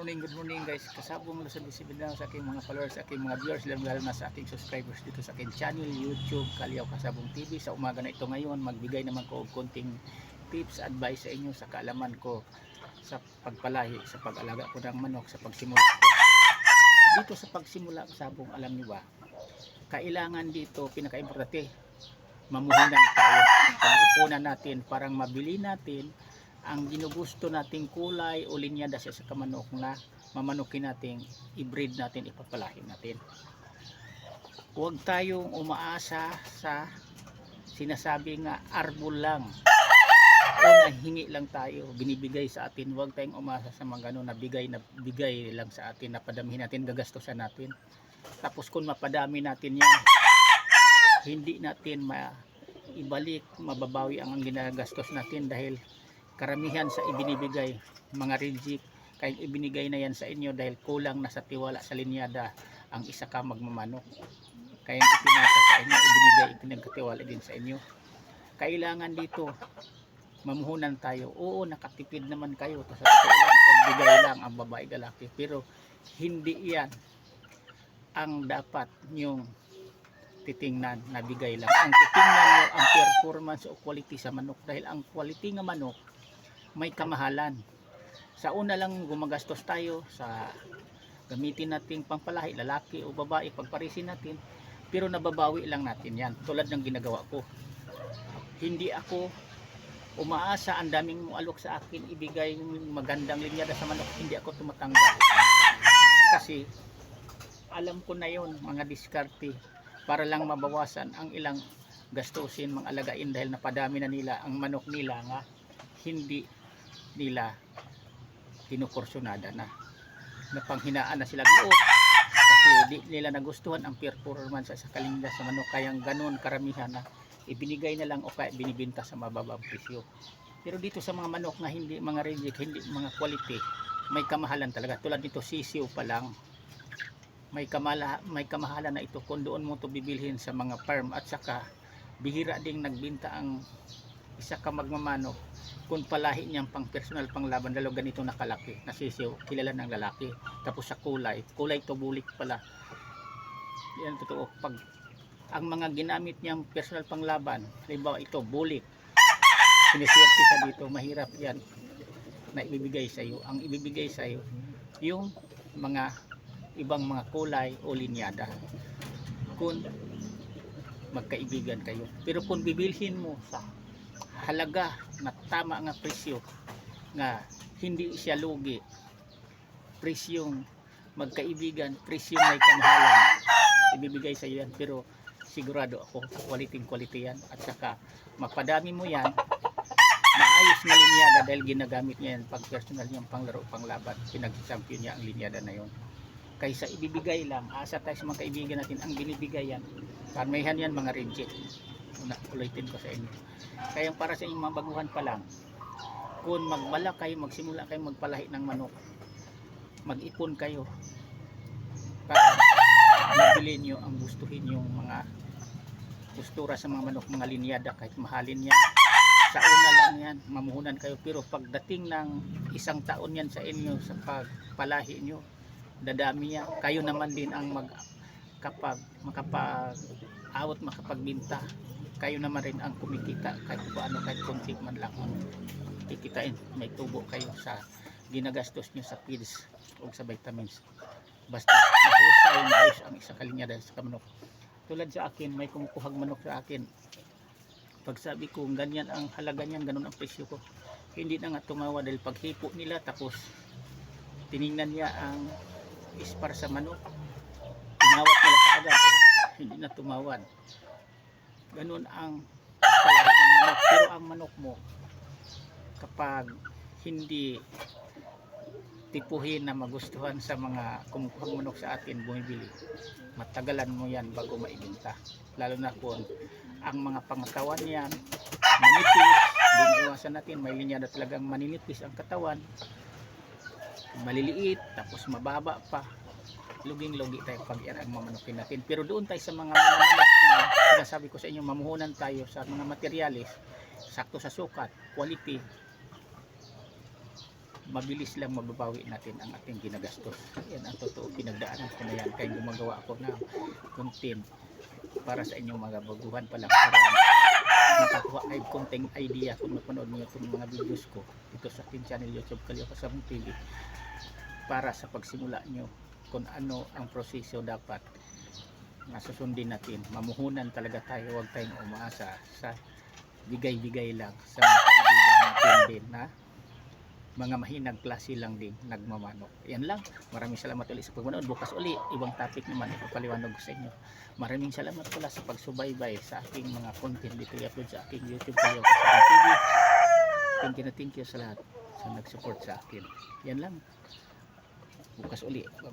morning, good morning guys. Kasabong lusod bisibida sa aking mga followers, sa aking mga viewers, lalo lalo na sa aking subscribers dito sa aking channel, YouTube, Kalyaw Kasabong TV. Sa umaga na ito ngayon, magbigay naman ko og konting tips, advice sa inyo sa kaalaman ko sa pagpalahi, sa pag-alaga ko ng manok, sa pagsimula ko. Dito sa pagsimula, kasabong alam niyo ba, kailangan dito, pinaka-importante, mamuhunan tayo. Pag-ipunan natin, parang mabili natin ang ginugusto nating kulay o linyada sa sa kamanok na mamanukin natin, i-breed natin, ipapalahin natin. Huwag tayong umaasa sa sinasabi nga arbol lang. O hingi lang tayo, binibigay sa atin. Huwag tayong umasa sa mga ganun na bigay na bigay lang sa atin, na padamihin natin, gagastosan natin. Tapos kung mapadami natin yan, hindi natin ma ibalik, mababawi ang ginagastos natin dahil karamihan sa ibinibigay mga reject kahit ibinigay na yan sa inyo dahil kulang na sa tiwala sa linyada ang isa ka magmamanok. Kaya ipinasa sa inyo ibinigay ipinagkatiwala din sa inyo. Kailangan dito mamuhunan tayo. Oo nakatipid naman kayo. Sa pagbigay lang ang babae lalaki. Pero hindi yan ang dapat nyong titingnan. Na bigay lang. Ang titingnan nyo ang performance o quality sa manok. Dahil ang quality ng manok may kamahalan. Sa una lang gumagastos tayo sa gamitin nating pangpalahi, lalaki o babae, pagparisin natin, pero nababawi lang natin yan, tulad ng ginagawa ko. Hindi ako umaasa, ang daming alok sa akin, ibigay magandang linyada sa manok, hindi ako tumatanggap. Kasi, alam ko na yon mga diskarte, para lang mabawasan ang ilang gastusin, mga alagain dahil napadami na nila ang manok nila nga hindi nila kinukursunada na. Napanghinaan na sila loob. Kasi di nila nagustuhan ang performance sa kalinda sa manok. Kayang ganun karamihan na ibinigay na lang o kaya binibenta sa mababang presyo. Pero dito sa mga manok na hindi mga reject hindi mga quality may kamahalan talaga. Tulad nito sisiw pa lang. May kamala may kamahalan na ito kung doon mo to bibilhin sa mga farm. At saka bihira ding nagbinta ang isa ka magmamanok kung palahi niyang pang personal pang laban. Dalaw ganito nakalaki nasisiw kilala ng lalaki. Tapos sa kulay kulay to bulik pala. Yan totoo. Pag ang mga ginamit niyang personal pang laban halimbawa ito bulik. Siniswerte ka dito mahirap yan na ibibigay sa iyo ang ibibigay sa iyo yung mga ibang mga kulay o linyada. Kung magkaibigan kayo. Pero kung bibilhin mo sa halaga na tama nga presyo nga hindi siya lugi. Presyong magkaibigan presyong may kamahalan. Ibibigay sa iyo yan pero sigurado ako quality quality yan. At saka mapadami mo yan. Maayos na linyada dahil ginagamit niya yan pag personal niyang panglaro panglaban. Pinag-champion niya ang linyada na yon kaysa ibibigay lang asa tayo sa mga kaibigan natin ang binibigay yan. Karamihan yan mga reject una ulitin ko sa inyo. Kaya para sa inyong mga baguhan pa lang kung magmala kayo magsimula kayo magpalahi ng manok mag-ipon kayo para mabili nyo ang gustuhin yung mga gustura sa mga manok mga linyada kahit mahalin yan. Sa una lang yan mamuhunan kayo. Pero pagdating ng isang taon yan sa inyo sa pagpalahi nyo dadami yan. Kayo naman din ang mag kapag makapag awat makapagbinta kayo naman rin ang kumikita kahit paano kahit konti man lang ang kikitain. May tubo kayo sa ginagastos nyo sa pills o sa vitamins. Basta mahusay maayos ang isa kalinya dahil sa kamanok. Tulad sa akin may kumukuhag manok sa akin. Pag sabi ko ganyan ang halaga niyan ganun ang presyo ko hindi na nga tumawa dahil paghipo nila tapos tiningnan niya ang ispar sa manok tinawat nila kaagad. Hindi na tumawad ganun ang pagpalaki ng manok. Pero ang manok mo kapag hindi tipuhin na magustuhan sa mga kumukuhang manok sa atin bumibili matagalan mo yan bago maibenta lalo na kung ang mga pangatawan yan manipis biniwasan natin may linya na talagang maninipis ang katawan. Maliliit tapos mababa pa. Luging lugi tayo pag yan ang mamanukin natin. Pero doon tayo sa mga manok na sinasabi ko sa inyo mamuhunan tayo sa mga materialis sakto sa sukat quality mabilis lang mababawi natin ang ating ginagastos. Yan ang totoo pinagdaanan ko na yan. Kaya gumagawa ako ng content para sa inyong mga baguhan pa lang para makakuha kayo konting idea kung napanood niyo itong mga videos ko dito sa aking channel YouTube Kalyo Kasabong TV para sa pagsimula nyo kung ano ang proseso dapat na susundin natin. Mamuhunan talaga tayo, huwag tayong umaasa sa bigay-bigay lang sa mga kaibigan natin din na mga mahinag klase lang din nagmamanok. Yan lang. Maraming salamat ulit sa pagmanood. Bukas uli, ibang topic naman ipapaliwanag ko sa inyo. Maraming salamat pala sa pagsubaybay sa aking mga content dito i-upload sa aking YouTube channel TV. Thank you na thank you sa lahat sa nag-support sa akin. Yan lang. Bukas uli. Bye-bye.